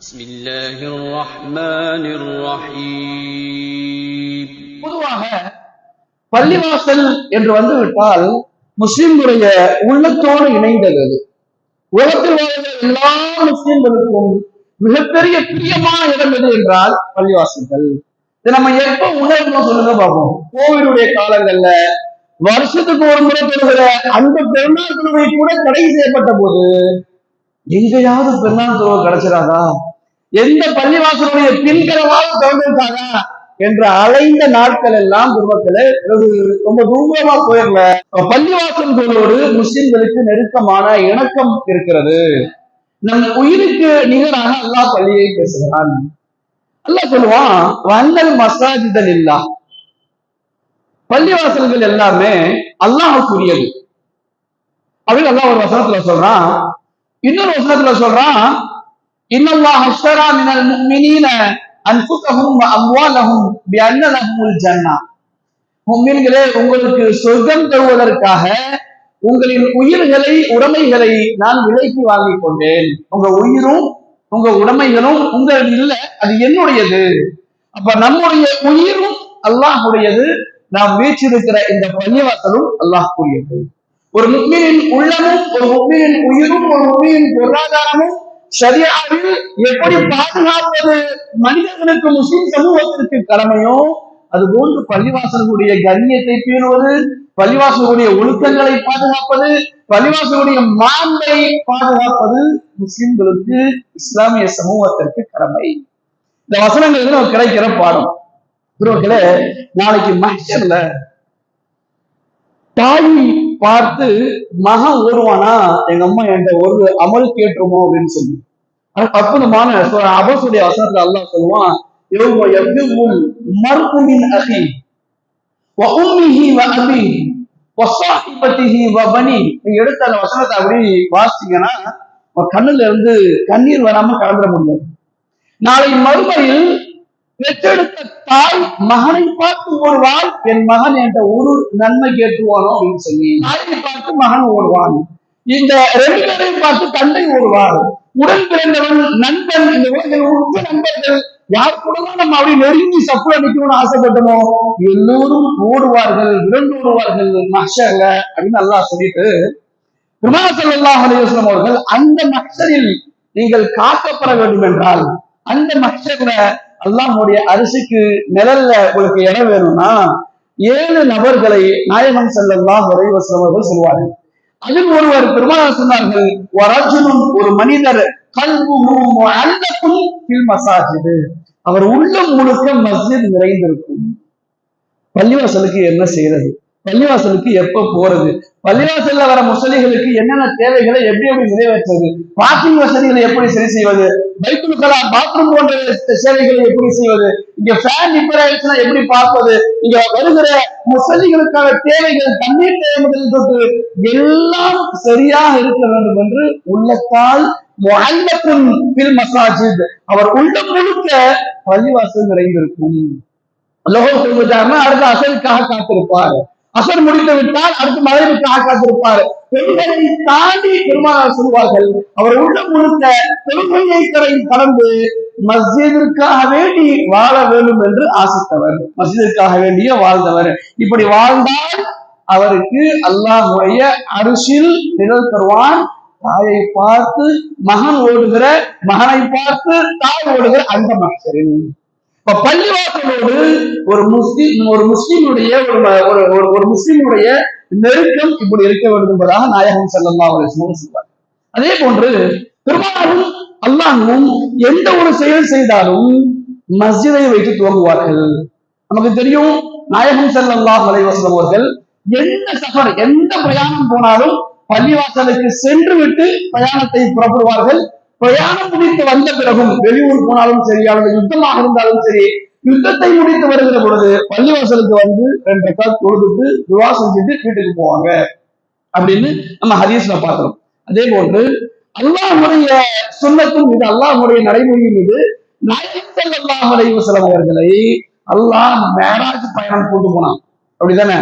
بسم الله الرحمن الرحيم பொதுவாக பள்ளிவாசல் என்று வந்துவிட்டால் முஸ்லிம்களுடைய உள்ளத்தோடு இணைந்தது அது. உலகத்தில் வாழ்கிற எல்லா முஸ்லிம்களுக்கும் மிகப்பெரிய பிரியமான இடம் எது என்றால் பள்ளிவாசல்கள் இதை நம்ம எப்ப உணரணும் சொல்லுங்க பார்ப்போம் கோவிலுடைய காலங்கள்ல வருஷத்துக்கு ஒரு முறை பெறுகிற அந்த பெருநாள் தொழுகை கூட தடை செய்யப்பட்ட போது எங்கேயாவது பெருநாள் தொழுகை கிடைச்சிடாதா? எந்த பள்ளிவாசலுடைய பின்கரவாக திறந்திருக்காங்க என்ற அலைந்த நாட்கள் எல்லாம் குருமக்களே ஒரு ரொம்ப தூரமா போயிடல பள்ளிவாசல்களோடு முஸ்லிம்களுக்கு நெருக்கமான இணக்கம் இருக்கிறது. நம் உயிருக்கு நிகராக அல்லாஹ் பள்ளியை பேசுகிறான். அல்லாஹ் சொல்லுவான் வந்தல் மசாஜிதல் இல்லா. பள்ளிவாசல்கள் எல்லாமே அல்லாஹுக்குரியது. அப்படின்னு அல்லாஹ் ஒரு வசனத்துல சொல்றான் இன்னொரு வசனத்துல சொல்றான் இன்னல்லாஹ் அஷ்தரா மினல் முஃமினீன அன்ஃபுஸஹும் வ அம்வாலஹும் பிஅன்ன லஹுமுல் முஃமின்களே உங்களுக்கு சொர்க்கம் தருவதற்காக உங்களின் உயிர்களை உடைமைகளை நான் விலைக்கு வாங்கிக் கொண்டேன். உங்க உயிரும் உங்க உடைமைகளும் உங்கள் இல்ல அது என்னுடையது. அப்ப நம்முடைய உயிரும் அல்லாஹுடையது நாம் வீச்சிருக்கிற இந்த பள்ளிவாசலும் அல்லாஹ்க்குரியது ஒரு முக்மீனின் உள்ளமும் ஒரு முக்மீனின் உயிரும் ஒரு முக்மீனின் பொருளாதாரமும் சரியாவில் எப்படி பாதுகாப்பது? மனிதர்களுக்கு முஸ்லிம் சமூகத்திற்கு கடமையோ? அது போன்று பள்ளிவாசலுடைய கண்ணியத்தை பேணுவது பள்ளிவாசலுடைய ஒழுக்கங்களை பாதுகாப்பது பள்ளிவாசலுடைய மாண்பை பாதுகாப்பது முஸ்லிம்களுக்கு இஸ்லாமிய சமூகத்திற்கு கடமை. இந்த வசனங்கள் நம்ம கிடைக்கிற பாடம். நாளைக்கு மகிழ்ச்சியில் தாய் பார்த்து மகன் ஓடுவானா? எங்க அம்மா என்கிட்ட ஒரு அமல் கேட்டுருமோ? அப்படின்னு சொல்லி. அற்புதமான அபசுடைய வசனத்துல அல்லாஹ் சொல்லுவான் யௌம யஃபிருல் மர்உ மின் அஹி நீங்க எடுத்த அந்த வசனத்தை அப்படி வாசிச்சீங்கன்னா கண்ணுல இருந்து கண்ணீர் வராம கலந்துட முடியாது. நாளை மறுமையில் பெற்றெடுத்த தாய் மகனை பார்த்து ஓடுவாள் என் மகன் என்ற ஒரு நன்மை கேட்டுவானோ அப்படின்னு சொல்லி தாயை பார்த்து மகன் ஓடுவான். இந்த ரெண்டு பேரையும் பார்த்து தந்தை ஓடுவார். உடன் பிறந்தவன் நண்பன் இந்த உலகில் உற்ற நண்பர்கள் யார் கூட நம்ம அப்படி நெருங்கி சப்புல நிக்கணும்னு ஆசைப்பட்டோமோ எல்லோரும் ஓடுவார்கள் இரண்டு ஓடுவார்கள் மஷர்ல அப்படின்னு நல்லா சொல்லிட்டு பெருமாசல்லாஹ் அலையுஸ்லாம் அவர்கள் அந்த மக்சரில் நீங்கள் காக்கப்பட வேண்டும் என்றால் அந்த மக்சர்ல அல்லாஹுடைய அரிசிக்கு நிழல்ல உங்களுக்கு இணை வேணும்னா ஏழு நபர்களை நாயகம் ஸல்லல்லாஹு அலைஹி அவர்கள் சொல்வார்கள். அதில் ஒருவர் பெருமாள் சொன்னார்கள் வரஜுலும் ஒரு மனிதர் கல்புஹு முஅல்லகுன் ஃபில் மசாஜிது அவர் உள்ளம் முழுக்க மஸ்ஜித் நிறைந்திருக்கும். பள்ளிவாசலுக்கு என்ன செய்யறது பள்ளிவாசலுக்கு எப்ப போறது? பள்ளிவாசல்ல வர முசலிகளுக்கு என்னென்ன தேவைகளை எப்படி எப்படி நிறைவேற்றுவது? பார்க்கிங் வசதிகளை எப்படி சரி செய்வது? பைக்குல் கலா பாத்ரூம் போன்ற சேவைகளை எப்படி செய்வது? இங்க ஃபேன் ரிப்பேர் ஆயிடுச்சுன்னா எப்படி பார்ப்பது? இங்க வருகிற முசலிகளுக்கான தேவைகள் தண்ணீர் தேவை முதல் தொட்டு எல்லாம் சரியாக இருக்க வேண்டும் என்று உள்ளத்தால் முஅல்லகுன் மசாஜித் அவர் உள்ள முழுக்க பள்ளிவாசல் நிறைந்திருக்கும். லோகம் அடுத்த அசலுக்காக காத்திருப்பார். அசர் முடித்து விட்டால் அடுத்து மழைவுக்காக காத்திருப்பார் பெண்களை தாண்டி பெருமானார் சொல்வார்கள் அவர் உள்ள முழுக்க பெருமையை கடை கடந்து மஸ்ஜிதிற்காக வேண்டி வாழ வேண்டும் என்று ஆசித்தவர். மஸ்ஜிதிற்காக வேண்டிய வாழ்ந்தவர். இப்படி வாழ்ந்தால் அவருக்கு அல்லாஹுடைய அரிசில் நிழல் தருவான். தாயை பார்த்து மகன் ஓடுகிற மகனை பார்த்து தாய் ஓடுகிற அந்த மக்சரில் இப்ப பள்ளிவாசலோடு ஒரு முஸ்லீம் ஒரு முஸ்லீமுடைய ஒரு ஒரு ஒரு- ஒரு நெருக்கம் இப்படி இருக்க வேண்டும் என்பதாக நாயகம் செல்லல்லா அலைஹி வஸல்லம் சொல்வார் அதே போன்று பெருமானாரும் அல்லாஹும் எந்த ஒரு செயல் செய்தாலும் மஸ்ஜிதை வைத்து துவங்குவார்கள். நமக்கு தெரியும் நாயகம் செல்லல்லா அலைஹி வஸல்லம் அவர்கள் எந்த சஃபர் எந்த பிரயாணம் போனாலும் பள்ளிவாசலுக்கு சென்று விட்டு பிரயாணத்தை புறப்படுவார்கள். பிரயாணம் முடித்து வந்த பிறகும் வெளியூர் போனாலும் சரி அல்லது யுத்தமாக இருந்தாலும் சரி யுத்தத்தை முடித்து வருகிற பொழுது பள்ளிவாசலுக்கு வந்து ரெண்டு கால் தொழுதுட்டு துவா செஞ்சுட்டு வீட்டுக்கு போவாங்க. அப்படின்னு நம்ம ஹதீஸ்ல பாக்குறோம் அதே போன்று அல்லாஹுடைய சொன்னத்தும் மீது அல்லாஹுடைய நடைமுறையின் மீது நாயத்தல் அல்லாஹ் அலைஹி அவர்களை அல்லாஹ் மேராஜ் பயணம் கொண்டு போனான். அப்படிதானே?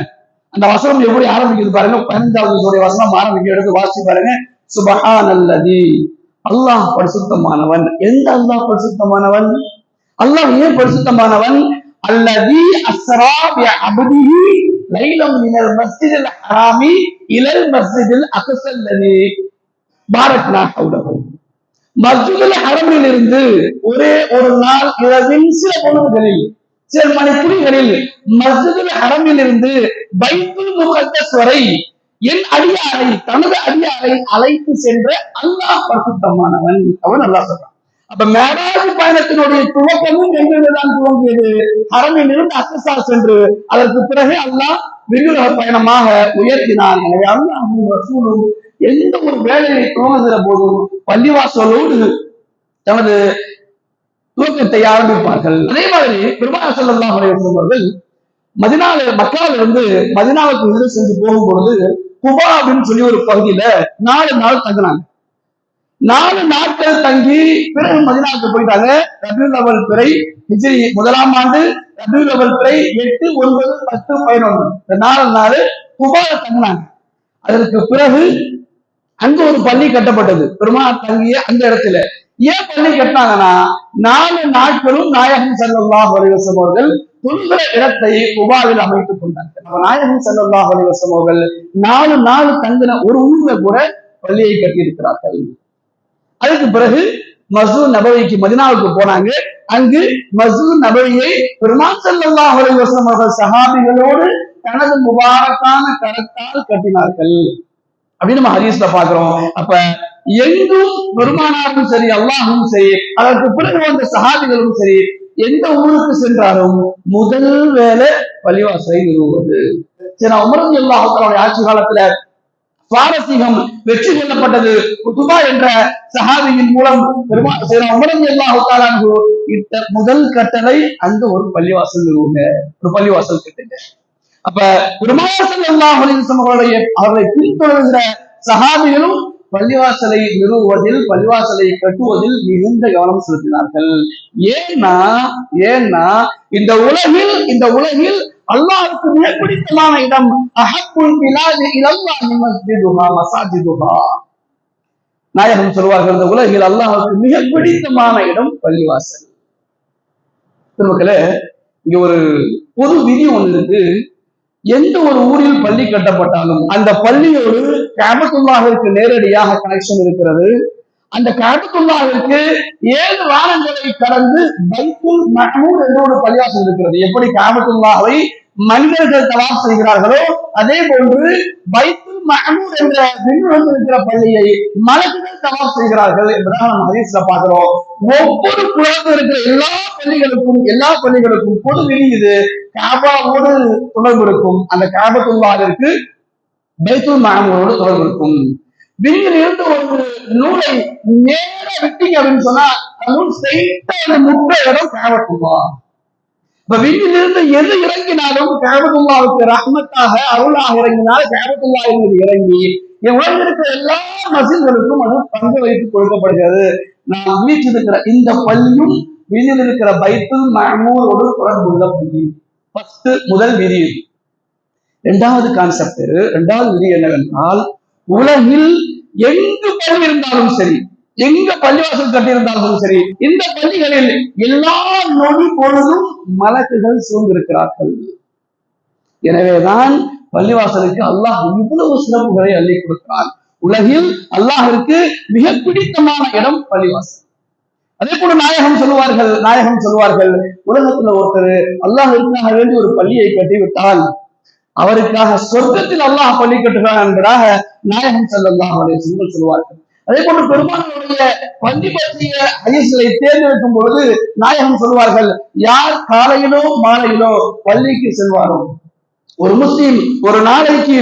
அந்த வசனம் எப்படி ஆரம்பிக்குது பாருங்க. பதினஞ்சாவது வசனம் ஆரம்பிக்க எடுத்து வாசிச்சு பாருங்க. சுபஹானல்லதி. அல்லாஹ் பரிசுத்தமானவன். எந்த அல்லாஹ் பரிசுத்தமானவன்? அல்லாஹ் ஏன் பரிசுத்தமானவன்? அல்லதி அஸ்ரா அபதிஹி லைலம் மினல் மஸ்ஜிதில் ஹராமி இலல் மஸ்ஜிதில் அக்ஸல்லதி பாரத் ஹவுலஹு மஸ்ஜிதில் ஹரமில் இருந்து ஒரே ஒரு நாள் இரவில் சில பொழுதுகளில் சில மணித்துளிகளில் மஸ்ஜிதில் ஹரமில் இருந்து பைத்துல் முகத்தஸ் வரை என் அடியாரை தனது அடியாரை அழைத்து சென்ற அல்லாஹ் பரிசுத்தமானவன். அவன் அல்லாஹ் சொல்றான். அப்ப மேராஜ் பயணத்தினுடைய துவக்கமும் எங்கிருந்துதான் துவங்கியது? ஹரமிலிருந்து அசசா அக்கசா சென்று அதற்கு பிறகு அல்லாஹ் விண்ணுலக பயணமாக உயர்த்தினான். எனவே அல்லாஹும் ரசூலும் எந்த ஒரு வேலையை துவங்குகிற போதும் பள்ளிவாசலோடு தனது துவக்கத்தை ஆரம்பிப்பார்கள். அதே மாதிரி பெருமாள் செல்லலாம் அவர்கள் மதினால மக்கால இருந்து மதினாவுக்கு எதிர செஞ்சு போகும்பொழுது குபா அப்படின்னு சொல்லி ஒரு பகுதியில நாலு நாள் தங்கினாங்க. நாலு நாட்கள் தங்கி பிறகு மதினாவுக்கு போயிட்டாங்க. ரபியுல் அவல் பிறை ஹிஜ்ரி முதலாம் ஆண்டு ரபியுல் அவல் பிறை எட்டு ஒன்பது பத்து பதினொன்று. இந்த நாலு நாள் குபால தங்கினாங்க. அதற்கு பிறகு அங்க ஒரு பள்ளி கட்டப்பட்டது. பெருமாள் தங்கிய அந்த இடத்துல. ஏன் பள்ளி கட்டினாங்கன்னா நாலு நாட்களும் நாயகம் ஸல்லல்லாஹு அலைஹி அவர்கள் தொழுகிற இடத்தை குபாவில் அமைத்துக் கொண்டார்கள் நாயகம் ஸல்லல்லாஹு அவர்கள் நாலு நாள் தங்கின ஒரு ஊர்ல கூட பள்ளியை கட்டியிருக்கிறார்கள். அதுக்கு பிறகு மசூர் நபவிக்கு மதினாவுக்கு போனாங்க. அங்கு மசூர் நபவியை பெருமாள் ஸல்லல்லாஹு அலைஹி அவர்கள் சஹாபிகளோடு தனது முபாரக்கான கரத்தால் கட்டினார்கள். அப்படின்னு நம்ம ஹரீஸ்ல பாக்குறோம் அப்ப எங்கும் பெருமானாரும் சரி அல்லாஹும் சரி அதற்கு பிறகு வந்த சஹாபிகளும் சரி எந்த ஊருக்கு சென்றாலும் முதல் வேலை பள்ளிவாசலை நிறுவுவது. சரி உமரது அல்லாஹுடைய ஆட்சி காலத்துல சுவாரசீகம் வெற்றி கொள்ளப்பட்டது. குத்துபா என்ற சஹாபியின் மூலம் பெருமா உமரது அல்லாஹு இட்ட முதல் கட்டளை அங்க ஒரு பள்ளிவாசல் நிறுவுங்க. ஒரு பள்ளிவாசல் கட்டுங்க. அப்ப பெருமாசல் அல்லாஹ் அவர்களுடைய அவர்களை பின்தொடர்கிற சஹாபிகளும் பள்ளிவாசலை நிறுவுவதில் பள்ளிவாசலை கட்டுவதில் மிகுந்த கவனம் செலுத்தினார்கள். ஏன்னா ஏன்னா இந்த உலகில் இந்த உலகில் அல்லாஹ்வுக்கு மிக பிடித்தமான இடம் அஹப்புல் பிலாதி இலல்லாஹி மஸ்ஜிதுஹா மசாஜிதுஹா. நாயகம் சொல்வார்கள் இந்த உலகில் அல்லாஹ்வுக்கு மிக பிடித்தமான இடம் பள்ளிவாசல். திருமக்களே இங்க ஒரு பொது விதி ஒண்ணு இருக்கு. எந்த ஒரு ஊரில் பள்ளி கட்டப்பட்டாலும் அந்த பள்ளியோடு காபத்துல்லாவிற்கு நேரடியாக கனெக்ஷன் இருக்கிறது. அந்த காபத்துள்ளாவிற்கு ஏழு வாரங்களை கடந்து பைத்துல் மஹமூர் என்ற ஒரு பள்ளியாசம் இருக்கிறது. எப்படி காபத்துல்லாவை மனிதர்கள் தவாப் செய்கிறார்களோ அதே போன்று பைத்துல் மஹமூர் என்ற இருக்கிற பள்ளியை மலக்குகள் தவாப் செய்கிறார்கள் என்பதாக நம்ம ஹதீஸ்ல பார்க்கிறோம். ஒவ்வொரு குழந்தை இருக்கிற எல்லா பள்ளிகளுக்கும் எல்லா பள்ளிகளுக்கும் பொது விதி இது. காபாவோடு தொடர்பு இருக்கும். அந்த காபத்துள்ளாவிற்கு பைத்துல் மஹமூரோடு தொடர்பு இருக்கும். விண்ணில் இருந்து ஒரு நூலை நேர விட்டீங்க அப்படின்னு சொன்னா அந்த நூல் அந்த முட்டை இடம் காபத்துல்லா இப்ப விண்ணில் இருந்து எது இறங்கினாலும் காபத்துல்லாவுக்கு ரஹ்மத்தாக அருளாக இறங்கினால் காபத்துல்லா என்பது இறங்கி என் உலகில் இருக்கிற எல்லா மசில்களுக்கும் அது பங்கு வைத்து கொடுக்கப்படுகிறது. நாம் வீட்டில் இந்த பள்ளியும் விண்ணில் இருக்கிற பைத்துல் மஹமூரோடு தொடர்புள்ள பள்ளி ஃபர்ஸ்ட் முதல் விதி. இரண்டாவது கான்செப்ட் இரண்டாவது விதி என்னவென்றால் உலகில் எங்கு பள்ளி இருந்தாலும் சரி எங்க பள்ளிவாசல் கட்டியிருந்தாலும் சரி இந்த பள்ளிகளில் எல்லா நொடி பொழுதும் மலக்குகள் சூழ்ந்திருக்கிறார்கள். எனவேதான் பள்ளிவாசலுக்கு அல்லாஹ் இவ்வளவு சிறப்புகளை அள்ளி கொடுக்கிறான். உலகில் அல்லாஹிற்கு மிக பிடித்தமான இடம் பள்ளிவாசல். அதே போல நாயகம் சொல்லுவார்கள் நாயகம் சொல்லுவார்கள் உலகத்துல ஒருத்தர் அல்லாஹிற்காக வேண்டி ஒரு பள்ளியை கட்டிவிட்டால் அவருக்காக சொர்க்கத்தில் அல்லாஹ் பள்ளி கட்டுகிறார் என்பதாக நாயகம் ஸல்லல்லாஹு அலைஹி சொல்வார்கள். சொல்லுவார்கள் அதே போன்று பெருமானுடைய பள்ளி பற்றிய ஹதீஸ்களை தேர்ந்தெடுக்கும் பொழுது நாயகம் சொல்வார்கள் யார் காலையிலோ மாலையிலோ பள்ளிக்கு செல்வாரோ? ஒரு முஸ்லீம் ஒரு நாளைக்கு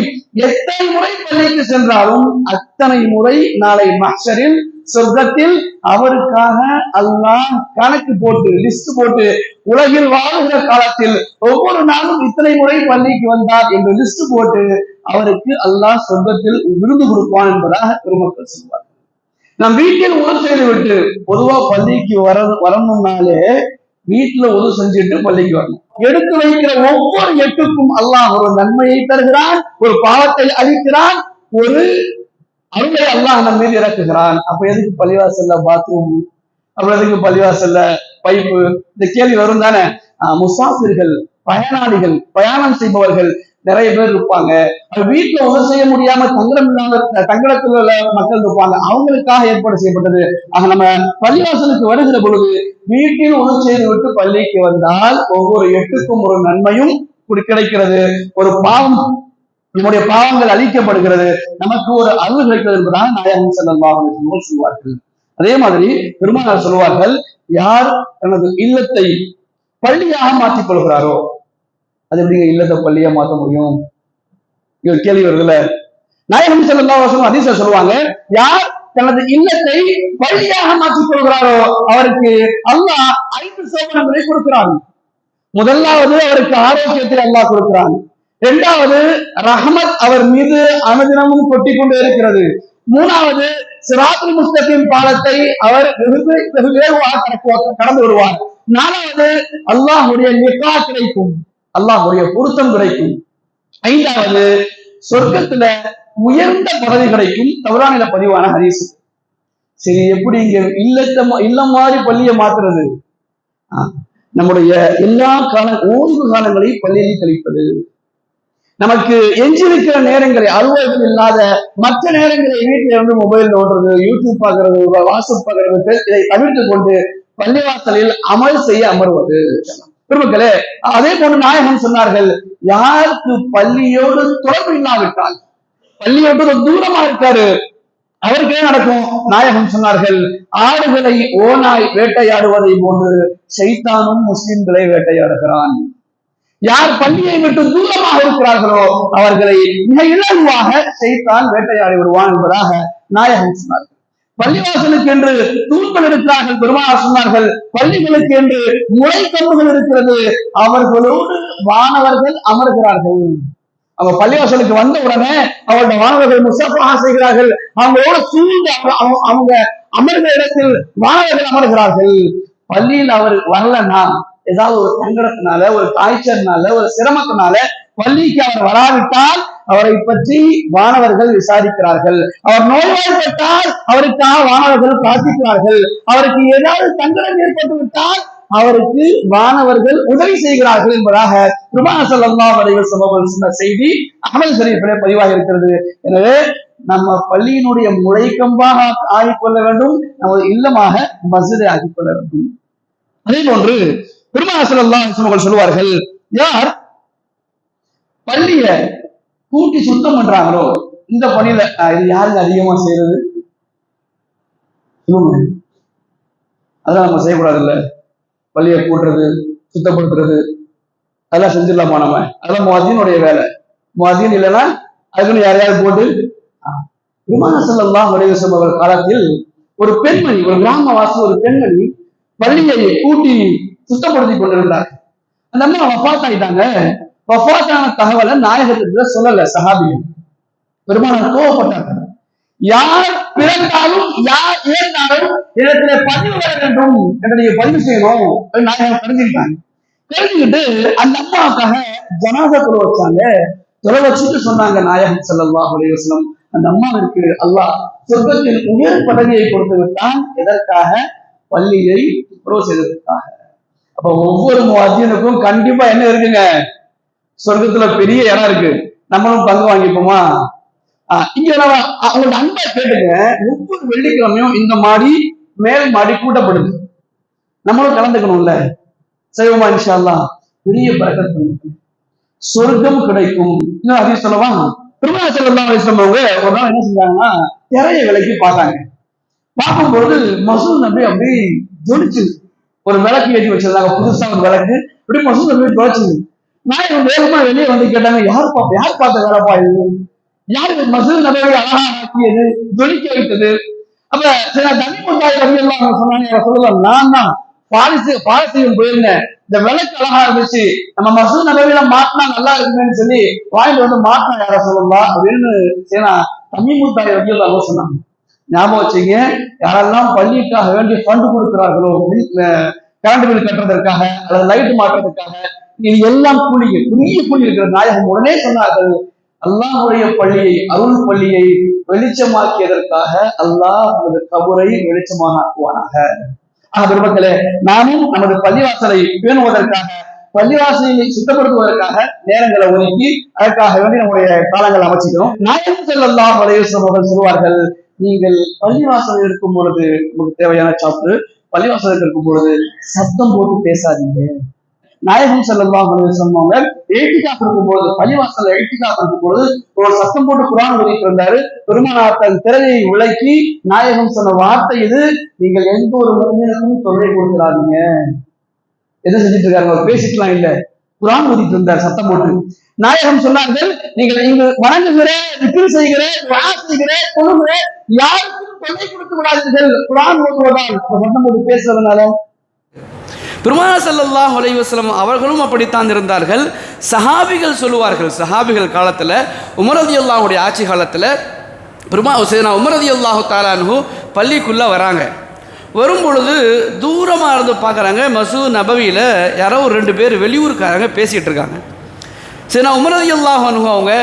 எத்தனை முறை பள்ளிக்கு சென்றாலும் அத்தனை முறை நாளை மஹ்ஷரில் சொர்க்கத்தில் அவருக்காக அல்லாஹ் கணக்கு போட்டு லிஸ்ட் போட்டு உலகில் வாழுகிற காலத்தில் ஒவ்வொரு நாளும் இத்தனை முறை பள்ளிக்கு வந்தார் என்று லிஸ்ட் போட்டு அவருக்கு அல்லாஹ் சொர்க்கத்தில் விருது கொடுப்பான் என்பதாக பெருமக்கள் சொல்வார் நம் வீட்டில் உதவு செய்து விட்டு பொதுவா பள்ளிக்கு வர வரணும்னாலே வீட்டுல உதவு செஞ்சுட்டு பள்ளிக்கு வரணும். எடுத்து வைக்கிற ஒவ்வொரு எட்டுக்கும் அல்லாஹ் ஒரு நன்மையை தருகிறான் ஒரு பாவத்தை அளிக்கிறான் ஒரு அவங்களே அல்லாஹ் நம்ம மீது இறக்குகிறான். அப்ப எதுக்கு பள்ளிவாசல்ல பாத்ரூம் அப்புறம் எதுக்கு பள்ளிவாசல்ல பைப்பு இந்த கேள்வி வரும் தானே? ஆஹ் முசாஃபிர்கள் பயனாளிகள் பயணம் செய்பவர்கள் நிறைய பேர் இருப்பாங்க. வீட்டுல உதவி செய்ய முடியாம தங்கடம் இல்லாத தங்கடத்துல உள்ள மக்கள் இருப்பாங்க. அவங்களுக்காக ஏற்பாடு செய்யப்பட்டது. ஆக நம்ம பள்ளிவாசலுக்கு வருகிற பொழுது வீட்டில் உதவி செய்து விட்டு பள்ளிக்கு வந்தால் ஒவ்வொரு எட்டுக்கும் ஒரு நன்மையும் குடி- கிடைக்கிறது. ஒரு பாவம் நம்முடைய பாவங்கள் அழிக்கப்படுகிறது. நமக்கு ஒரு அருள் கிடைக்கிறது என்பதாக நாயகன் செல்லலாம் சொல்வார்கள். அதே மாதிரி பெருமானார் சொல்வார்கள் யார் தனது இல்லத்தை பள்ளியாக மாற்றிக் கொள்கிறாரோ அது எப்படிங்க இல்லத்தை பள்ளியா மாற்ற முடியும்? இது ஒரு கேள்வி வருதுல. நாயகம் செல்லலாம் அதிச சொல்லுவாங்க யார் தனது இல்லத்தை பள்ளியாக மாற்றிக் கொள்கிறாரோ அவருக்கு அல்லாஹ் ஐந்து சோதனங்களை கொடுக்கிறான். முதலாவது அவருக்கு ஆரோக்கியத்தை அல்லாஹ் கொடுக்கிறான். இரண்டாவது ரஹமத் அவர் மீது அனுதினமும் கொட்டி கொண்டே இருக்கிறது. மூணாவது சிராத்துல் முஸ்தகின் பாலத்தை அவர் வெகு வெகு வேகமாக கடந்து வருவார். நாலாவது அல்லாஹுடைய நிகா கிடைக்கும். அல்லாஹுடைய பொருத்தம் கிடைக்கும். ஐந்தாவது சொர்க்கத்துல உயர்ந்த பதவி கிடைக்கும். தவறான பதிவான ஹரிசு சரி எப்படி இங்க இல்லத்தை இல்லம் மாதிரி பள்ளியை மாத்துறது? நம்முடைய எல்லா கால ஓய்வு காலங்களையும் பள்ளியில் கழிப்பது. நமக்கு எஞ்சிருக்கிற நேரங்களை அலுவலகம் இல்லாத மற்ற நேரங்களை வீட்டில வந்து மொபைல் ஓடுறது யூடியூப் பாக்குறது வாட்ஸ்அப் பாக்குறது இதை தவிர்த்து கொண்டு பள்ளிவாசலில் அமல் செய்ய அமர்வது. பெருமக்களே அதே போன்று நாயகம் சொன்னார்கள் யாருக்கு பள்ளியோடு தொடர்பு இல்லாவிட்டால்? பள்ளியோடு ஒரு தூரமா இருக்காரு. அவருக்கு என்ன நடக்கும்? நாயகம் சொன்னார்கள் ஆடுகளை ஓனாய் வேட்டையாடுவதை போன்று சைத்தானும் முஸ்லிம்களை வேட்டையாடுகிறான். யார் பள்ளியை விட்டு தூரமாக இருக்கிறார்களோ அவர்களை மிக இலகுவாக செய்தான் வேட்டையாடி வருவான் என்பதாக நாயகம் சொன்னார். பள்ளிவாசலுக்கு என்று தூண்கள் இருக்கிறார்கள் பெருமாள் சொன்னார்கள். பள்ளிகளுக்கு என்று முளைக்கம்புகள் இருக்கிறது. அவர்களோடு வானவர்கள் அமர்கிறார்கள். அவ பள்ளிவாசலுக்கு வந்த உடனே அவருடைய மாணவர்கள் முசப்பாக செய்கிறார்கள். அவங்களோட சூழ்ந்து அவங்க- அவங்க- அவங்க அமர்ந்த இடத்தில் மாணவர்கள் அமர்கிறார்கள். பள்ளியில் அவர் வரலன்னா ஏதாவது ஒரு சங்கடத்தினால ஒரு காய்ச்சல்னால ஒரு சிரமத்தினால பள்ளிக்கு அவர் வராவிட்டால் அவரை பற்றி வானவர்கள் விசாரிக்கிறார்கள். அவர் நோய்வாய்ப்பட்டால் அவருக்காக வானவர்கள் பிரார்த்திக்கிறார்கள். அவருக்கு ஏதாவது சங்கடம் ஏற்பட்டு விட்டால் அவருக்கு வானவர்கள் உதவி செய்கிறார்கள் என்பதாக பெருமாள் ஸல்லல்லாஹு அலைஹி சொன்ன செய்தி அமல் ஷரீஃபிலே பதிவாக இருக்கிறது. எனவே நம்ம பள்ளியினுடைய முளைக்கம்பாக ஆகிக்கொள்ள வேண்டும் நமது இல்லமாக மசிதை ஆகிக்கொள்ள வேண்டும். அதே போன்று பெருமாள் ஸல்லல்லாஹு சொல்லுவார்கள் யார் பள்ளிய கூட்டி சுத்தம் பண்றாங்களோ இந்த பணியில இது யாருங்க அதிகமா செய்யறது? அதெல்லாம் நம்ம செய்யக்கூடாதுல்ல. பள்ளியை கூட்டுறது சுத்தப்படுத்துறது அதெல்லாம் செஞ்சிடலாமா நம்ம? அதெல்லாம் முவாதீனுடைய வேலை. முவாதீன் இல்லைன்னா அதுக்குன்னு யாரையாவது போட்டு விமான செல்லலாம் வடிவசம் அவர் காலத்தில் ஒரு பெண்மணி ஒரு கிராமவாசி ஒரு பெண்மணி பள்ளியை கூட்டி சுத்தப்படுத்தி கொண்டிருந்தார். அந்த அம்மா வஃபாத் ஆயிட்டாங்க. வஃபாத்தான தகவலை நாயகத்துல சொல்லல சஹாபியும் பெருமானார் கோவப்பட்டாங்க. யார் பிறந்தாலும் யார் இறந்தாலும் இடத்துல பதிவு வர வேண்டும். என்ற நீங்க பதிவு செய்யணும் அப்படின்னு நாயகம் தெரிஞ்சுக்கிட்டாங்க. தெரிஞ்சுக்கிட்டு அந்த அம்மாவுக்காக ஜனாத தொலை வச்சாங்க. தொலை வச்சுட்டு சொன்னாங்க நாயகம் செல்லல்லா அலைஹி அந்த அம்மாவிற்கு அல்லாஹ் சொர்க்கத்தில் உயர் பதவியை கொடுத்து விட்டான் எதற்காக? பள்ளியை துப்புரவு செய்ததற்காக. அப்ப ஒவ்வொரு முஅத்தினுக்கும் கண்டிப்பா என்ன இருக்குங்க? சொர்க்கத்துல பெரிய இடம் இருக்கு. நம்மளும் பங்கு வாங்கிப்போமா? ஆஹ் இங்க நம்ம அவங்களோட கேட்டுங்க. ஒவ்வொரு வெள்ளிக்கிழமையும் இந்த மாடி மேல் மாடி கூட்டப்படுது. நம்மளும் கலந்துக்கணும்ல? செய்வோமா இன்ஷா பெரிய பறக்கத்து சொர்க்கம் கிடைக்கும். இன்னும் அதிகம் சொல்லவா? திருமண செல்லாம் ஒரு நாள் என்ன செஞ்சாங்கன்னா திரைய விலைக்கு பார்த்தாங்க. பார்க்கும்போது மசூல் நம்பி அப்படி ஜொலிச்சு ஒரு விளக்கு ஏற்றி வச்சிருந்தாங்க. புதுசா ஒரு விளக்கு. இப்படி மசூல் போய் ஜொலிச்சுது நான் இவன் வேகமா வெளியே வந்து கேட்டாங்க யார் பா யார் பார்த்த வேலைப்பா இது? யார் இது மசூல் நபியை அழகா ஆக்கியது துணிக்க வைத்தது? அப்ப சில தனி முந்தாய் ரவி எல்லாம் சொன்னாங்க சொல்லலாம் நான் தான் பாரிசு பாரசீகம் போயிருந்தேன். இந்த விளக்கு அழகா இருந்துச்சு. நம்ம மசூல் நபவியில மாட்டினா நல்லா இருக்குமேன்னு சொல்லி வாங்கிட்டு வந்து மாட்டினா யாரா சொல்லலாம் அப்படின்னு சேனா தமிழ் முத்தாய் எல்லாம் சொன்னாங்க. ஞாபகம் வச்சுங்க யாரெல்லாம் பள்ளிக்காக வேண்டிய ஃபண்ட் கொடுக்கிறார்களோ கரண்ட் பில் கட்டுறதற்காக அல்லது லைட் மாற்றுறதுக்காக இது எல்லாம் கூலிகள் பெரிய கூலி இருக்கிற நாயகம் உடனே சொன்னார்கள் அல்லாஹுடைய பள்ளியை அருள் பள்ளியை வெளிச்சமாக்கியதற்காக அல்லாஹ் நமது கபுரை வெளிச்சமாக ஆக்குவானாக. ஆக பெருமக்களே நாமும் நமது பள்ளிவாசலை பேணுவதற்காக பள்ளிவாசலை சுத்தப்படுத்துவதற்காக நேரங்களை ஒதுக்கி அதற்காக வேண்டி நம்முடைய காலங்களை அமைச்சுக்கிறோம். நாயகம் செல்லல்லாம் வலையுசம் அவர்கள் சொல்வார்கள் நீங்கள் பள்ளிவாசல் இருக்கும் பொழுது உங்களுக்கு தேவையான சாப்பிட்டு பள்ளிவாசல் இருக்கும் பொழுது சத்தம் போட்டு பேசாதீங்க. நாயகம் செல்லல்லாம் வலையுசம் அவங்க எழுத்திக்காப்பு இருக்கும் பொழுது பள்ளிவாசல் எழுத்திக்காப்பு இருக்கும் பொழுது ஒரு சத்தம் போட்டு குரான் ஓதிட்டு இருந்தாரு பெருமானார் தன் திரையை விளக்கி நாயகம் சொன்ன வார்த்தை இது. நீங்கள் எந்த ஒரு மனிதனுக்கும் தொல்லை கொடுக்கிறாதீங்க எதை செஞ்சுட்டு இருக்காங்க அவர் பேசிக்கலாம் இல்ல. குரான் ஓதிட்டு இருந்தார் சத்தம் போட்டு. நாயகம் சொன்னார்கள் நீங்கள் இங்கு வணங்குகிறேன் விக்கிரி செய்கிறேன் வா தொழுகிறேன் யாருக்கும் தொல்லை கொடுத்து விடாதீர்கள். குரான் ஓதுவதால். இப்ப போட்டு பேசுறதுனால பெருமானா ஸல்லல்லாஹு அலைஹி அவர்களும் அப்படித்தான் இருந்தார்கள். சஹாபிகள் சொல்லுவார்கள் சஹாபிகள் காலத்தில் உமரதி அல்லாஹுடைய ஆட்சி காலத்தில் பெருமா சையதுனா உமரதி அல்லாஹு தாலானு பள்ளிக்குள்ளே வராங்க. வரும் பொழுது தூரமாக இருந்து பார்க்குறாங்க மசூ நபவியில் யாரோ ஒரு ரெண்டு பேர் வெளியூருக்காரங்க பேசிகிட்டு இருக்காங்க. சரி நான் உமரதி அல்லாஹ் அவங்க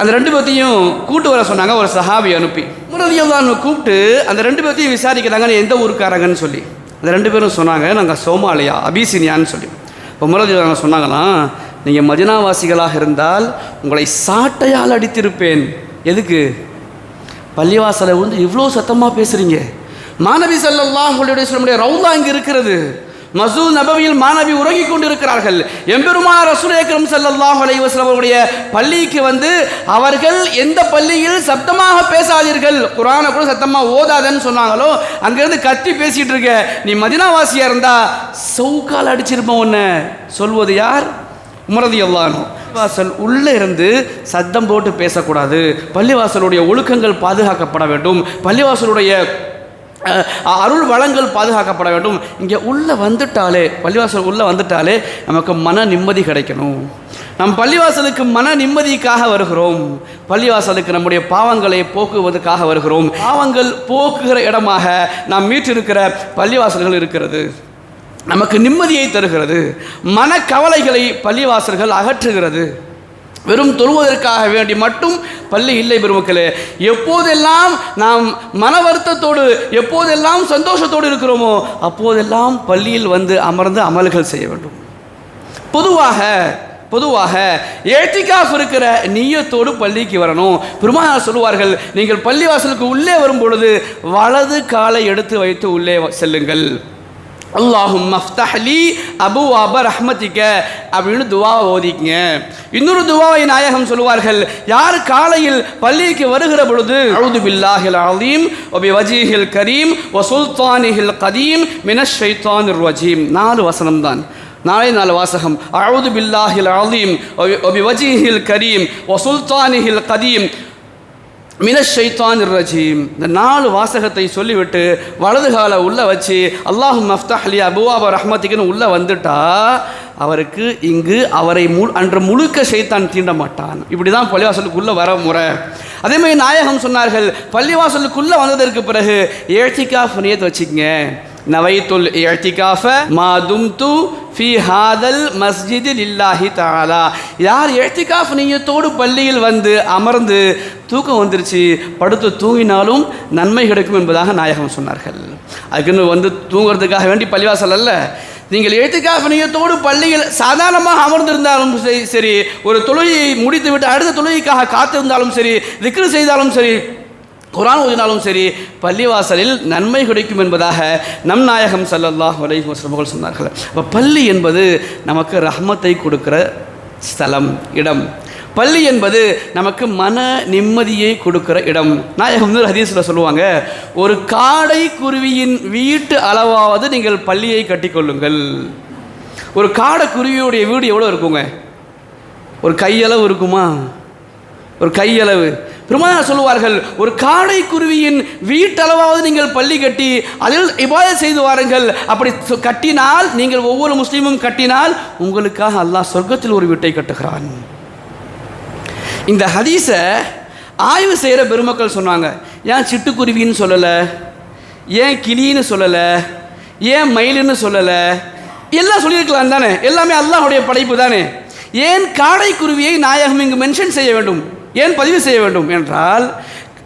அந்த ரெண்டு பேர்த்தையும் கூட்டு வர சொன்னாங்க ஒரு சஹாபி அனுப்பி. உமரதியல்லான்னு கூப்பிட்டு அந்த ரெண்டு பேர்த்தையும் விசாரிக்கிறாங்க "நீ எந்த ஊருக்காரங்கன்னு சொல்லி. அந்த ரெண்டு பேரும் சொன்னாங்க நாங்கள் சோமாலியா அபிசினியான்னு சொல்லி. இப்போ உமரதியல்லாங்க சொன்னாங்கன்னா நீங்கள் மதினாவாசிகளாக இருந்தால் உங்களை சாட்டையால் அடித்திருப்பேன். எதுக்கு? பள்ளிவாசலை வந்து இவ்வளோ சத்தமாக பேசுகிறீங்க மாணவி ஸல்லல்லாஹு சொல்ல வஸல்லம் ரவுதா இங்கே இருக்கிறது. மசூத் நபவியில் மாணவி உறங்கிக் கொண்டிருக்கிறார்கள். எம்பெருமானார் ரசூல் அக்ரம் ஸல்லல்லாஹு அவருடைய பள்ளிக்கு வந்து அவர்கள் எந்த பள்ளியில் சத்தமாக பேசாதீர்கள். குரானை கூட சத்தமாக ஓதாதன்னு சொன்னாங்களோ அங்கேருந்து கத்தி பேசிட்டு இருக்க. நீ மதினாவாசியா இருந்தா சவுக்கால் அடிச்சிருப்போம் ஒன்று சொல்வது யார்? உமரதி எல்லாரும் பள்ளிவாசல் உள்ளே இருந்து சத்தம் போட்டு பேசக்கூடாது. பள்ளிவாசலுடைய ஒழுக்கங்கள் பாதுகாக்கப்பட வேண்டும். பள்ளிவாசலுடைய அருள் வளங்கள் பாதுகாக்கப்பட வேண்டும். இங்கே உள்ளே வந்துட்டாலே பள்ளிவாசல் உள்ளே வந்துட்டாலே நமக்கு மன நிம்மதி கிடைக்கணும். நம் பள்ளிவாசலுக்கு மன நிம்மதிக்காக வருகிறோம். பள்ளிவாசலுக்கு நம்முடைய பாவங்களை போக்குவதற்காக வருகிறோம். பாவங்கள் போக்குகிற இடமாக நாம் மீட்டிருக்கிற பள்ளிவாசல்கள் இருக்கிறது. நமக்கு நிம்மதியை தருகிறது. மனக்கவலைகளை பள்ளிவாசல்கள் அகற்றுகிறது. வெறும் தொழுவதற்காக வேண்டி மட்டும் பள்ளி இல்லை பெருமக்களே. எப்போதெல்லாம் நாம் மன வருத்தத்தோடு எப்போதெல்லாம் சந்தோஷத்தோடு இருக்கிறோமோ அப்போதெல்லாம் பள்ளியில் வந்து அமர்ந்து அமல்கள் செய்ய வேண்டும். பொதுவாக பொதுவாக ஏத்திகாஃப் இருக்கிற நீயத்தோடு பள்ளிக்கு வரணும். பெருமானார் சொல்லுவார்கள் நீங்கள் பள்ளிவாசலுக்கு உள்ளே வரும் பொழுது வலது காலை எடுத்து வைத்து உள்ளே செல்லுங்கள். அல்லாஹும் மஃப்தஹ்லி அபு அப ரஹ்மதிக்க அப்படின்னு துவாவை ஓதிக்கங்க. இன்னொரு துவாவை நாயகம் சொல்லுவார்கள் யார் காலையில் பள்ளிக்கு வருகிற பொழுது அழுது பில்லாஹில் அலீம் ஒபி வஜீஹில் கரீம் ஒ சுல்தானிஹில் கதீம் மினஷ் ஷைத்தானிர் ரஜீம். நாலு வசனம் தான் நாளை நாலு வாசகம். அழுது பில்லாஹில் அலீம் ஒபி வஜீஹில் கரீம் ஒ சுல்தானிஹில் கதீம் மினஷைத்தான் ரஜீம் இந்த நாலு வாசகத்தை சொல்லிவிட்டு வலது காலை உள்ளே வச்சு அல்லாஹு மஃப்தஹ் அலி அபுவாப ரஹ்மத்திக்குன்னு உள்ளே வந்துட்டா அவருக்கு இங்கு அவரை மு அன்று முழுக்க செய்தான் தீண்ட மாட்டான். இப்படி தான் பள்ளிவாசலுக்குள்ளே வர முறை. அதே மாதிரி நாயகம் சொன்னார்கள் பள்ளிவாசலுக்குள்ளே வந்ததற்கு பிறகு ஏழ்த்திக்காஃப் புனியத்தை வச்சுக்கங்க. நவைத்துல் இழ்த்திகாஃப மா தும்து ஃபி ஹாதல் மஸ்ஜிதில் இல்லாஹி தஆலா யார் இழ்த்திகாஃப் நியத்தோடு பள்ளியில் வந்து அமர்ந்து தூக்கம் வந்துருச்சு படுத்து தூங்கினாலும் நன்மை கிடைக்கும் என்பதாக நாயகம் சொன்னார்கள். அதுக்குன்னு வந்து தூங்குறதுக்காக வேண்டி பள்ளிவாசல் அல்ல. நீங்கள் எழுத்துக்காக நீயத்தோடு பள்ளியில் சாதாரணமாக அமர்ந்திருந்தாலும் சரி சரி ஒரு தொழுகையை முடித்துவிட்டு அடுத்த தொழுகைக்காக காத்திருந்தாலும் சரி விக்ரு செய்தாலும் சரி குரான் ஓதினாலும் சரி பள்ளிவாசலில் நன்மை கிடைக்கும் என்பதாக நம் நாயகம் ஸல்லல்லாஹு அலைஹி வஸல்லம் சொன்னார்கள். அப்போ பள்ளி என்பது நமக்கு ரஹ்மத்தை கொடுக்கிற ஸ்தலம் இடம். பள்ளி என்பது நமக்கு மன நிம்மதியை கொடுக்கிற இடம். நாயகம் வந்து ஹதீஸில் சொல்லுவாங்க ஒரு காடை குருவியின் வீட்டு அளவாவது நீங்கள் பள்ளியை கட்டிக்கொள்ளுங்கள். ஒரு காடை குருவியுடைய வீடு எவ்வளோ இருக்குங்க? ஒரு கையளவு இருக்குமா? ஒரு கையளவு. பெருமானார் சொல்லுவார்கள் ஒரு காடை குருவியின் வீட்டளவாவது நீங்கள் பள்ளி கட்டி அதில் இபாதத் செய்து வாருங்கள். அப்படி கட்டினால் நீங்கள் ஒவ்வொரு முஸ்லீமும் கட்டினால் உங்களுக்காக அல்லாஹ் சொர்க்கத்தில் ஒரு வீட்டை கட்டுகிறான். இந்த ஹதீஸை ஆய்வு செய்கிற பெருமக்கள் சொன்னாங்க ஏன் சிட்டுக்குருவின்னு சொல்லலை? ஏன் கிளின்னு சொல்லலை? ஏன் மயிலுன்னு சொல்லலை? எல்லாம் சொல்லியிருக்கலாம் தானே. எல்லாமே அல்லாஹுடைய படைப்பு தானே. ஏன் காடைக்குருவியை நாயகம் இங்கு மென்ஷன் செய்ய வேண்டும்? ஏன் பதிவு செய்ய வேண்டும் என்றால்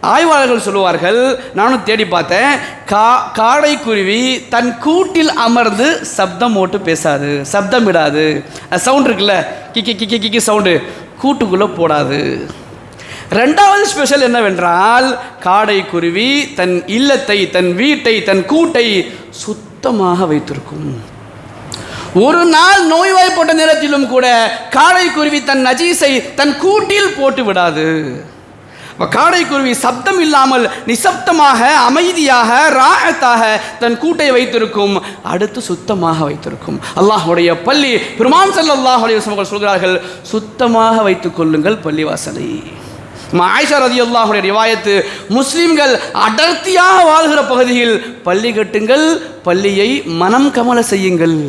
ஆய்வாளர்கள் சொல்லுவார்கள் நானும் தேடி பார்த்தேன். கா காடைக்குருவி தன் கூட்டில் அமர்ந்து சப்தம் போட்டு பேசாது. சப்தம் விடாது. சவுண்ட் இருக்குல்ல? கிக்கி கிக்கி கிக்கி சவுண்டு. கூட்டுக்குள்ளே போடாது. ரெண்டாவது ஸ்பெஷல் என்னவென்றால் காடைக்குருவி தன் இல்லத்தை தன் வீட்டை தன் கூட்டை சுத்தமாக வைத்திருக்கும். ஒரு நாள் நோய்வாய்ப்பட்ட நேரத்திலும் கூட காடைக்குருவி தன் நஜீஸை தன் கூட்டில் போட்டு விடாது. அப்ப காடைக்குருவி சப்தம் இல்லாமல் நிசப்தமாக அமைதியாக ராகத்தாக தன் கூட்டை வைத்திருக்கும் அடுத்து சுத்தமாக வைத்திருக்கும். அல்லாஹ்வுடைய பள்ளி பெருமான் அல்லாஹுடைய சொல்கிறார்கள் சுத்தமாக வைத்துக் கொள்ளுங்கள் பள்ளிவாசலை. ஆயிஷா ரதி அல்லாஹுடைய ரிவாயத்து முஸ்லீம்கள் அடர்த்தியாக வாழ்கிற பகுதியில் பள்ளி கட்டுங்கள் பள்ளியை மனம் கமல செய்யுங்கள்.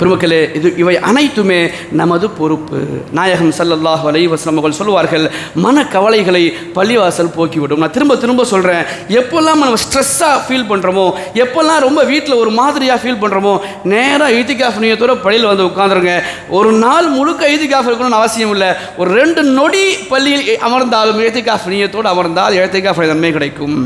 பெருமக்களே இது இவை அனைத்துமே நமது பொறுப்பு. நாயகம் சல்லல்லாஹ் அலைஹி அவர்கள் சொல்லுவார்கள் மனக்கவலைகளை பள்ளிவாசல் போக்கிவிடும். நான் திரும்ப திரும்ப சொல்கிறேன் எப்போல்லாம் நம்ம ஸ்ட்ரெஸ்ஸாக ஃபீல் பண்ணுறோமோ எப்போல்லாம் ரொம்ப வீட்டில் ஒரு மாதிரியாக ஃபீல் பண்ணுறோமோ நேராக எழுதிக்காஃப் நீயத்தோட பள்ளியில் வந்து உட்காந்துருங்க. ஒரு நாள் முழுக்க எழுதிக்காஃப் இருக்கணும்னு அவசியம் இல்லை. ஒரு ரெண்டு நொடி பள்ளியில் அமர்ந்தாலும் எழுத்திக்காஃப் நீயத்தோடு அமர்ந்தால் எழுத்திக்காஃப் நன்மை கிடைக்கும்.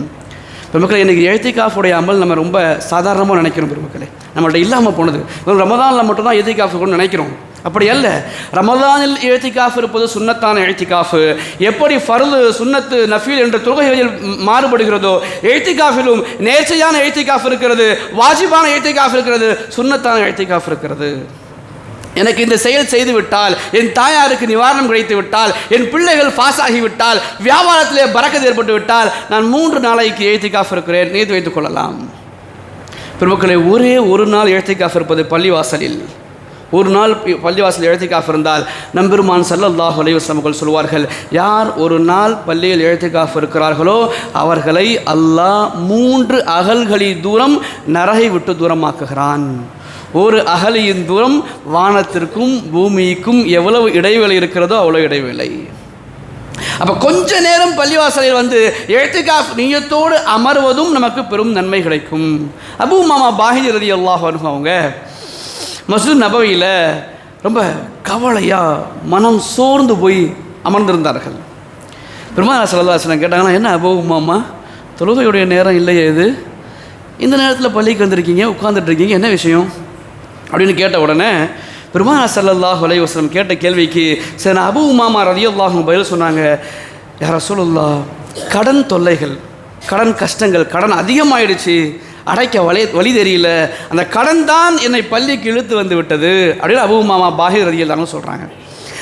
பெருமக்களை இன்றைக்கி எழுத்திகாஃபுடைய அமல் நம்ம ரொம்ப சாதாரணமாக நினைக்கிறோம் பெருமக்களே. நம்மள்ட்ட இல்லாமல் போனது. வெறும் ரமதானில் மட்டும்தான் எழுத்திகாஃப் இருக்கணும்னு நினைக்கிறோம். அப்படி அல்ல. ரமதானில் எழுத்திகாஃப் இருப்பது சுண்ணத்தான எழுத்திகாஃபு எப்படி ஃபருது சுண்ணத்து நஃபீல் என்ற தொகைகளில் மாறுபடுகிறதோ எழுத்திகாஃபிலும் நேர்ச்சையான எழுத்திகாஃப் இருக்கிறது வாஜிபான எழுத்திகாஃப் இருக்கிறது சுண்ணத்தான எழுத்திகாஃப் இருக்கிறது. எனக்கு இந்த செயல் செய்து விட்டால் என் தாயாருக்கு நிவாரணம் கிடைத்து விட்டால் என் பிள்ளைகள் பாஸ் ஆகிவிட்டால் வியாபாரத்திலே பறக்கது ஏற்பட்டு விட்டால் நான் மூன்று நாளைக்கு எழுத்திக்காஃப் இருக்கிறேன். நீதி வைத்துக் கொள்ளலாம். பெருமக்களை ஒரே ஒரு நாள் எழுத்திக்காஃப் இருப்பது பள்ளிவாசலில். ஒரு நாள் பள்ளிவாசலில் பள்ளிவாசல் எழுத்திக்காஃப் இருந்தால் நம்பெருமான் சல்லல்லாஹ் அலைஹி சொல்வார்கள் யார் ஒரு நாள் பள்ளியில் எழுத்துக்காஃப் இருக்கிறார்களோ அவர்களை அல்லாஹ் மூன்று அகல்களின் தூரம் நரகை விட்டு தூரமாக்குகிறான். ஒரு அகலியின் தூரம் வானத்திற்கும் பூமிக்கும் எவ்வளவு இடைவெளி இருக்கிறதோ அவ்வளோ இடைவெளி. அப்போ கொஞ்ச நேரம் பள்ளிவாசலில் வந்து எழுத்துக்காஃப் நீயத்தோடு அமர்வதும் நமக்கு பெரும் நன்மை கிடைக்கும். அபு மாமா பாஹிஜ் ரதி அல்லாஹ் அவங்க மசூத் நபவியில் ரொம்ப கவலையாக மனம் சோர்ந்து போய் அமர்ந்திருந்தார்கள். பெருமாள் சல்லாசனம் கேட்டாங்கன்னா என்ன அபு மாமா? தொழுகையுடைய நேரம் இல்லையே இது. இந்த நேரத்தில் பள்ளிக்கு வந்திருக்கீங்க உட்காந்துட்ருக்கீங்க என்ன விஷயம்? அப்படின்னு கேட்ட உடனே பெருமானா சல்லல்லாஹ் அலைஹி கேட்ட கேள்விக்கு சரி நான் அபு உமாமா ரதியுல்லாஹும் பதில் சொன்னாங்க. யார சொல்லுல்லா கடன் தொல்லைகள் கடன் கஷ்டங்கள் கடன் அதிகமாயிடுச்சு. அடைக்க வழி வழி தெரியல. அந்த கடன் தான் என்னை பள்ளிக்கு இழுத்து வந்து விட்டது. அப்படின்னு அபு உமாமா பாகிர் ரதியல்லான்னு சொல்கிறாங்க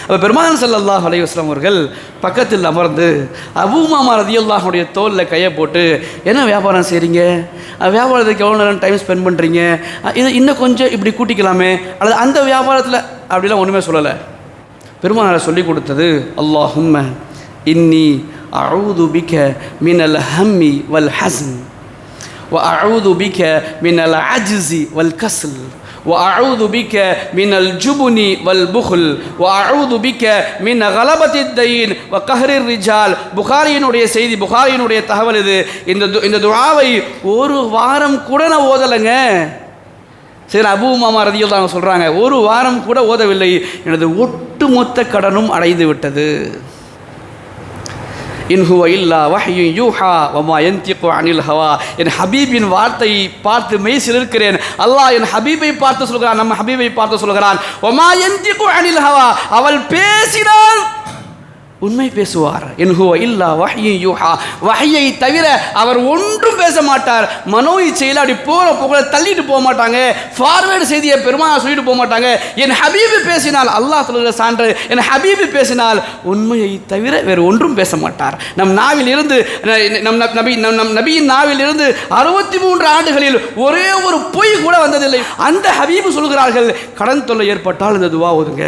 அப்போ பெருமான் ஸல்லல்லாஹு அலைஹி வஸல்லம் அவர்கள் பக்கத்தில் அமர்ந்து அபூ மாமா ரதியுல்லாஹுடைய தோலில் கையை போட்டு என்ன வியாபாரம் செய்கிறீங்க அஹ் வியாபாரத்துக்கு எவ்வளோ நேரம் டைம் ஸ்பெண்ட் பண்ணுறீங்க இதை இன்னும் கொஞ்சம் இப்படி கூட்டிக்கலாமே அல்லது அந்த வியாபாரத்தில் அப்படிலாம் ஒன்றுமே சொல்லலை பெருமானாரை சொல்லி கொடுத்தது அல்லாஹும்ம இன்னி அவுது பிக மினல் ஹம்மி வல் ஹஸ்ன் وأعوذ بك من العجز والكسل وأعوذ بك من الجبن والبخل وأعوذ بك من غلبة الدين وقهر الرجال புகாரியினுடைய செய்தி புகாரியினுடைய தகவல் இது இந்த து- இந்த துஆவை ஒரு வாரம் கூட நான் ஓதலைங்க சரி அபூ மாமா ரதியில் தான் சொல்கிறாங்க ஒரு வாரம் கூட ஓதவில்லை எனது ஒட்டுமொத்த கடனும் அடைந்து விட்டது இன்ஹுவ இல்லா வஹ்யு யூஹா வமா யந்திகு அனில் ஹவா. என் ஹபீபின் வார்த்தையை பார்த்து மெய் சிலிர்க்கிறேன் அல்லாஹ் என் ஹபீபை பார்த்து சொல்கிறான் நம்ம ஹபீபை பார்த்து சொல்கிறான். ஒமா யந்திகு அனில் ஹவா. அவள் பேசினால் உண்மை பேசுவார். என்ஹுவ இல்லா வஹ்யு யூஹா. வஹியை தவிர அவர் ஒன்றும் பேச மாட்டார். மனோ இச்சையில் அப்படி போகிற புகழ தள்ளிட்டு போக மாட்டாங்க. ஃபார்வேர்டு செய்தியை பெருமாள் சொல்லிட்டு போக மாட்டாங்க. என் ஹபீபு பேசினால் அல்லாஹ் சொல்லுகிற சான்று என் ஹபீபு பேசினால் உண்மையை தவிர வேறு ஒன்றும் பேச மாட்டார். நம் நாவில் இருந்து நம் நபி நம் நம் நபியின் நாவில் இருந்து அறுபத்தி மூன்று ஆண்டுகளில் ஒரே ஒரு பொய் கூட வந்ததில்லை. அந்த ஹபீபு சொல்கிறார்கள் கடன் தொல்லை ஏற்பட்டால் இந்த துவா ஒதுங்க.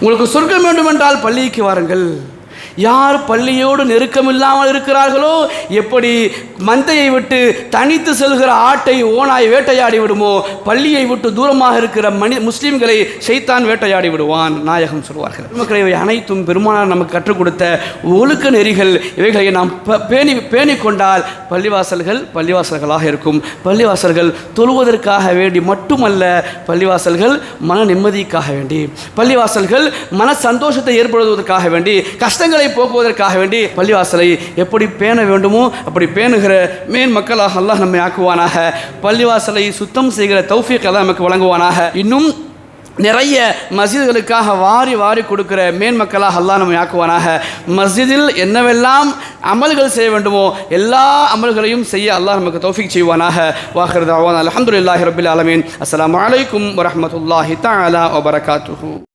உங்களுக்கு சொர்க்கம் வேண்டுமென்றால் பள்ளிக்கு வாருங்கள். யார் பள்ளியோடு நெருக்கம் இல்லாமல் இருக்கிறார்களோ எப்படி மந்தையை விட்டு தனித்து செல்கிற ஆட்டை ஓனாய் வேட்டையாடி விடுமோ பள்ளியை விட்டு தூரமாக இருக்கிற மனி முஸ்லீம்களை செய்தான் வேட்டையாடி விடுவான் நாயகம் சொல்வார்கள். மக்களை இவை அனைத்தும் பெருமானார் நமக்கு கற்றுக் கொடுத்த ஒழுக்க நெறிகள். இவைகளை நாம் பேணி பேணிக்கொண்டால் பள்ளிவாசல்கள் பள்ளிவாசல்களாக இருக்கும். பள்ளிவாசல்கள் தொழுவதற்காக வேண்டி மட்டுமல்ல பள்ளிவாசல்கள் மன நிம்மதிக்காக வேண்டி. பள்ளிவாசல்கள் மன சந்தோஷத்தை ஏற்படுத்துவதற்காக வேண்டி கஷ்டங்களை போக்குவதற்காக வேண்டி பள்ளிவாசலை எப்படி பேண வேண்டுமோ அப்படி பேணுகிற மேன் மக்களாக அல்லாஹ் நம்மை ஆக்குவானாக. பள்ளிவாசலை சுத்தம் செய்கிற தௌஃபீக் அல்லாஹ் நமக்கு வழங்குவானாக. இன்னும் நிறைய மஸ்ஜிதுகளுக்காக வாரி வாரி கொடுக்கிற மேன் மக்களாக அல்லாஹ் நம்ம ஆக்குவானாக. மஸ்ஜிதில் என்னவெல்லாம் அமல்கள் செய்ய வேண்டுமோ எல்லா அமல்களையும் செய்ய அல்லாஹ் நமக்கு தௌஃபிக் செய்வானாக. வாஹர் அலமதுல்லாஹி ரபில் அலமீன் அஸ்லாம் அலைக்கும் வரமத்துல்லாஹி தாலா வபரகாத்துஹூ.